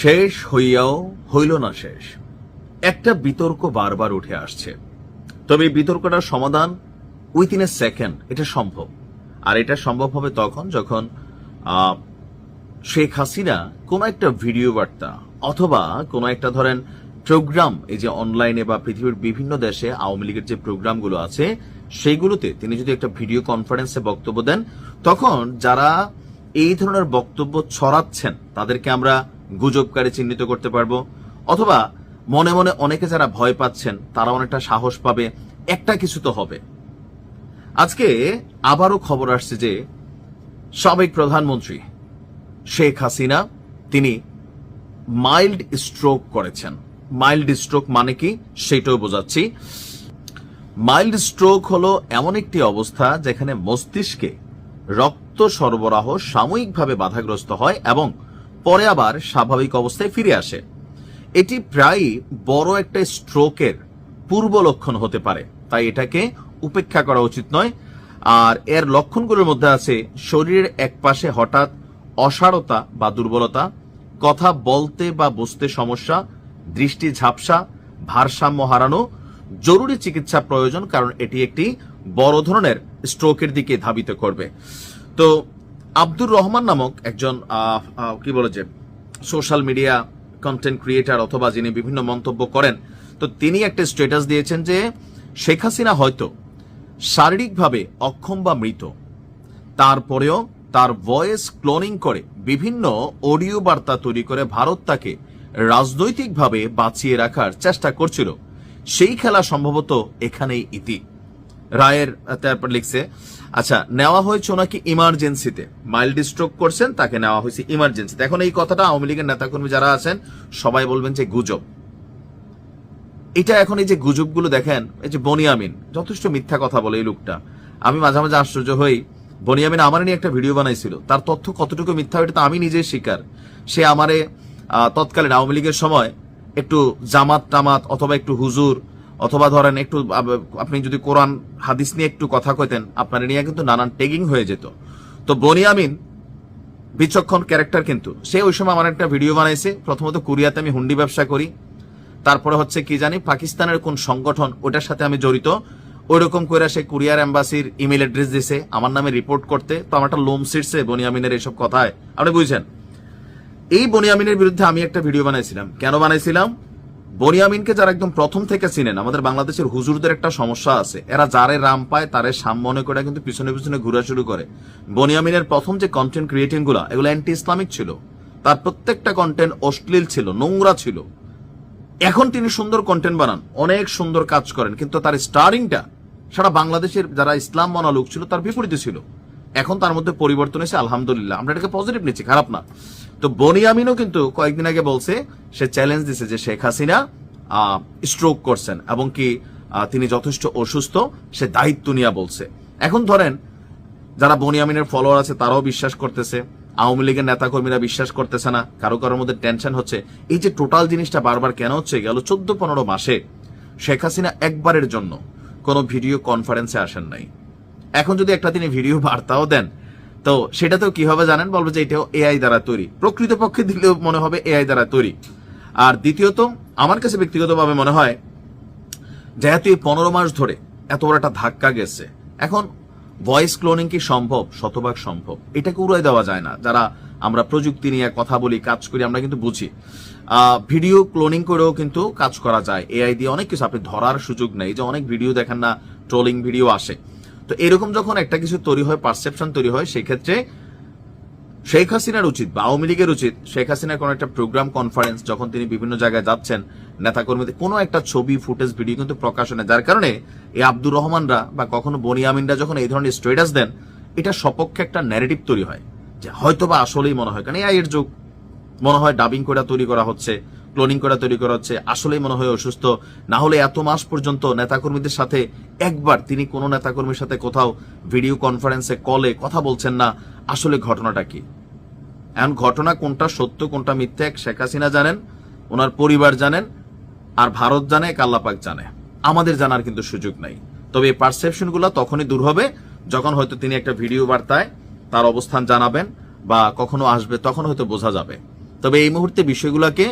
শেষ হইয়াও হইল না শেষ। একটা বিতর্ক বারবার উঠে আসছে। তবে এই বিতর্কটার সমাধান উইথিন এ সেকেন্ড এটা সম্ভব। আর এটা সম্ভব হবে তখন যখন শেখ হাসিনা কোন একটা ভিডিও বার্তা অথবা কোন একটা ধরেন প্রোগ্রাম এই যে অনলাইনে বা পৃথিবীর বিভিন্ন দেশে আওয়ামী লীগের যে প্রোগ্রামগুলো আছে, সেইগুলোতে তিনি যদি একটা ভিডিও কনফারেন্সে বক্তব্য দেন, তখন যারা এই ধরনের বক্তব্য ছড়াচ্ছেন, তাদেরকে আমরা গুজবকারী চিহ্নিত করতে পারব। অথবা মনে মনে অনেকে যারা ভয় পাচ্ছেন, তারা অনেকটা সাহস পাবে, একটা কিছু তো হবে। আজকে আবারও খবর আসছে যে সাবেক প্রধানমন্ত্রী শেখ হাসিনা, তিনি মাইল্ড স্ট্রোক করেছেন। মাইল্ড স্ট্রোক মানে কি? সেটাও বোঝাচ্ছি। মাইল্ড স্ট্রোক হলো এমন একটি অবস্থা যেখানে মস্তিষ্কে রক্ত সরবরাহ সাময়িকভাবে বাধাগ্রস্ত হয় এবং পরে আবার স্বাভাবিক অবস্থায় ফিরে আসে। এটি প্রায়ই বড় একটা স্ট্রোকের পূর্ব লক্ষণ হতে পারে। তাই এটাকে উপেক্ষা করা উচিত নয়। আর এর লক্ষণগুলোর মধ্যে আছে শরীরের এক পাশে হঠাৎ অসারতা বা দুর্বলতা, কথা বলতে বা বুঝতে সমস্যা, দৃষ্টি ঝাপসা, ভারসাম্য হারানো, জরুরি চিকিৎসা প্রয়োজন কারণ এটি একটি বড় ধরনের স্ট্রোকের দিকে ধাবিত করবে। তো আব্দুর রহমান নামক একজন কি বলে যে সোশ্যাল মিডিয়া কন্টেন্ট ক্রিয়েটার অথবা যিনি বিভিন্ন মন্তব্য করেন, তো তিনি একটা স্ট্যাটাস দিয়েছেন যে, শেখ হাসিনা হয়তো শারীরিকভাবে অক্ষম বা মৃত। তারপরেও তার ভয়েস ক্লোনিং করে বিভিন্ন অডিও বার্তা তৈরি করে ভারত তাকে রাজনৈতিকভাবে বাঁচিয়ে রাখার চেষ্টা করছিল। সেই খেলা সম্ভবত এখানেই ইতি। রায়ের তারপর লিখছে আচ্ছা নেওয়া হয়েছে ওনাকে ইমার্জেন্সিতে মাইল্ড স্ট্রোক করছেন, তাকে নেওয়া হয়েছে ইমার্জেন্সিতে এখন এই কথাটা আওয়ামী লীগের নেতাকর্মী যারা আছেন, সবাই বলবেন যে গুজব। এটা এখন এই যে গুজবগুলো দেখেন, এই যে বনিয়ামিন যথেষ্ট মিথ্যা কথা বলে এই লোকটা। আমি মাঝে মাঝে আশ্চর্য হই বনিয়ামিন আমার নিয়ে একটা ভিডিও বানাইছিল, তার তথ্য কতটুকু মিথ্যা এটা তো আমি নিজেই স্বীকার সে আমারে তৎকালীন আওয়ামী লীগের সময় একটু জামাত টামাত অথবা একটু হুজুর অথবা ধরেন একটু আপনি যদি কোরআন, হাদিস নিয়ে একটু কথা কইতেন, আপনার নিয়ে কিন্তু নানান টেগিং হয়ে যেত। তো বনিয়ামিন বিচক্ষণ ক্যারেক্টার কিন্তু। সে ওই সময় আমার একটা ভিডিও বানাইছে। প্রথমত কোরিয়াতে আমি হুন্ডি ব্যবসা করি। তারপরে হচ্ছে কি জানি, পাকিস্তানের কোন সংগঠন ওটার সাথে আমি জড়িত। ওই রকম করে সে কুরিয়ার এম্বাসির ইমেল অ্যাড্রেস দিছে, আমার নামে রিপোর্ট করতে। তো আমার একটা লোম সিটছে বনিয়ামিনের এইসব কথায়। আপনি বুঝছেন? এই বনিয়ামিনের বিরুদ্ধে আমি একটা ভিডিও বানাইছিলাম। কেন বানাইছিলাম? বনিয়ামিনকে যারা একদম প্রথম থেকে চিনেন, আমাদের বাংলাদেশের হুজুরদের একটা সমস্যা আছে। এরা যারে রাম পায়, তারে সাম মনে করে কিন্তু পিছনে পিছনে ঘুরা শুরু করে। বনিয়ামিনের প্রথম যে কন্টেন্ট ক্রিয়েটিংগুলা, এগুলো অ্যান্টি ইসলামিক ছিল। তার প্রত্যেকটা কন্টেন্ট অশ্লীল ছিল, নোংরা ছিল। এখন তিনি সুন্দর কন্টেন্ট বানান, অনেক সুন্দর কাজ করেন, কিন্তু তার স্টারিংটা সারা বাংলাদেশের যারা ইসলাম মানা লোক ছিল, তার বিপরীতে ছিল। এখন তার মধ্যে পরিবর্তন এসে আলহামদুলিল্লাহ। আমরা এটাকে পজিটিভ নিচ্ছি, খারাপ না। তো বনিয়ামিনও কিন্তু কয়েকদিন আগে বলছে, সে চ্যালেঞ্জ দিছে যে শেখ হাসিনা স্ট্রোক করছেন এবং কি তিনি যথেষ্ট অসুস্থ, সে দায়িত্ব নিয়ে বলছে। এখন ধরেন, যারা বনিয়ামিনের ফলোয়ার আছে তারাও বিশ্বাস করতেছে, আওয়ামী লীগের নেতাকর্মীরা বিশ্বাস করতেছে না, কারও কারোর মধ্যে টেনশন হচ্ছে। এই যে টোটাল জিনিসটা বারবার কেন হচ্ছে, গেল চোদ্দ পনেরো মাসে শেখ হাসিনা একবারের জন্য কোনো ভিডিও কনফারেন্সে আসেন নাই। এখন যদি একটা তিনি ভিডিও বার্তাও দেন তো সেটাতেও কি হবে জানেন? বলব যে এটাও এআই দ্বারা তৈরি। প্রকৃতপক্ষে দিলেও মনে হবে এআই দ্বারা তৈরি। আর দ্বিতীয়ত, আমার কাছে ব্যক্তিগতভাবে মনে হয়, যেহেতু এই পনেরো মাস ধরে এত বড় একটা ধাক্কা গেছে, এখন ভয়েস ক্লোনিং কি সম্ভব? শতভাগ সম্ভব। এটাকে উড়াই দেওয়া যায় না। যারা আমরা প্রযুক্তি নিয়ে কথা বলি, কাজ করি, আমরা কিন্তু বুঝি। ভিডিও ক্লোনিং করেও কিন্তু কাজ করা যায়। এআই দিয়ে অনেক কিছু। আপনি ধরার সুযোগ নেই যে অনেক ভিডিও দেখেন না ট্রোলিং ভিডিও আসে। তো এরকম যখন একটা কিছু তৈরি হয় পারসেপশন তৈরি হয়, সেক্ষেত্রে শেখ হাসিনার উচিত বা আওয়ামী লীগের উচিত শেখ হাসিনার কোনো একটা প্রোগ্রাম কনফারেন্স যখন তিনি বিভিন্ন জায়গায় যাচ্ছেন, নেতাকর্মীদের, কোনো একটা ছবি ফুটেজ ভিডিও কিন্তু প্রকাশনে যার কারণে এই আব্দুর রহমানরা বা কখনো বনিয়ামিনরা যখন এই ধরনের স্টেটাস দেন, এটা সপক্ষে একটা ন্যারেটিভ তৈরি হয়। যে হয়তো বা আসলেই মনে হয়, কারণ এই এর যুগ, মনে হয় ডাবিং করে তৈরি করা হচ্ছে। ক্লোনিং করে, তৈরি করা হচ্ছে। আসলেই মনে হয় অসুস্থ। না হলে এত মাস পর্যন্ত নেতাকর্মীদের সাথে একবার তিনি কোনো নেতাকর্মীর সাথে কোথাও ভিডিও কনফারেন্সে, কলে কথা বলছেন না। আসলে ঘটনাটা কি? এখন ঘটনা কোনটা সত্য, কোনটা মিথ্যা এক শেখ হাসিনা জানেন, ওনার পরিবার জানেন, আর ভারত জানে কাল্লাপাক জানে। আমাদের জানার কিন্তু সুযোগ নাই। তবে এই পারসেপশনগুলো তখনই দূর হবে, যখন হয়তো তিনি একটা ভিডিও বার্তায় তার অবস্থান জানাবেন বা কখনো আসবে, তখন হয়তো বোঝা যাবে। তবে এই মুহূর্তে বিষয়গুলোকে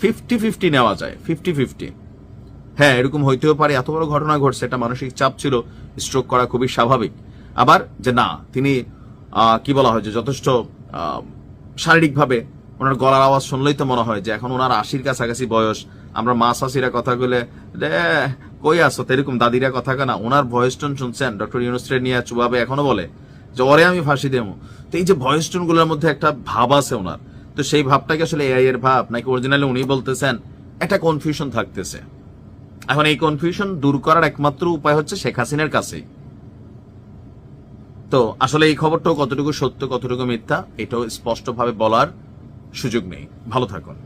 ফিফটি ফিফটি নেওয়া যায়, ফিফটি ফিফটি। হ্যাঁ এরকম হইতেও পারে, এত বড় ঘটনা ঘটছে, এটা মানসিক চাপ ছিল স্ট্রোক করা খুবই স্বাভাবিক। আবার যে না, তিনি কি বলা হয় যে যথেষ্ট শারীরিকভাবে ওনার গলার আওয়াজ শুনলেই তো মনে হয় যে এখন ওনার আশির কাছাকাছি বয়স, আমরা মা শাশিরা কথা বলে কই আসো এরকম দাদিরা কথা কেনা ওনার ভয়েস টোন শুনছেন ডক্টর ইউনুস্ট্রে নিয়ে চুবাবে এখনও বলে, যে ওরে আমি ফাঁসি দেবো। তো এই যে ভয়েস টোনগুলোর মধ্যে একটা ভাব আছে ওনার তো সেই ভাবটাকে আসলে এআই এর ভাব? নাকি অরিজিনালি উনি বলতেছেন, একটা কনফিউশন থাকতেছে। এখন এই কনফিউশন দূর করার একমাত্র উপায় হচ্ছে শেখ হাসিনার কাছে তো আসলে এই খবরটাও কতটুকু সত্য, কতটুকু মিথ্যা, এটাও স্পষ্টভাবে বলার সুযোগ নেই। ভালো থাকুন।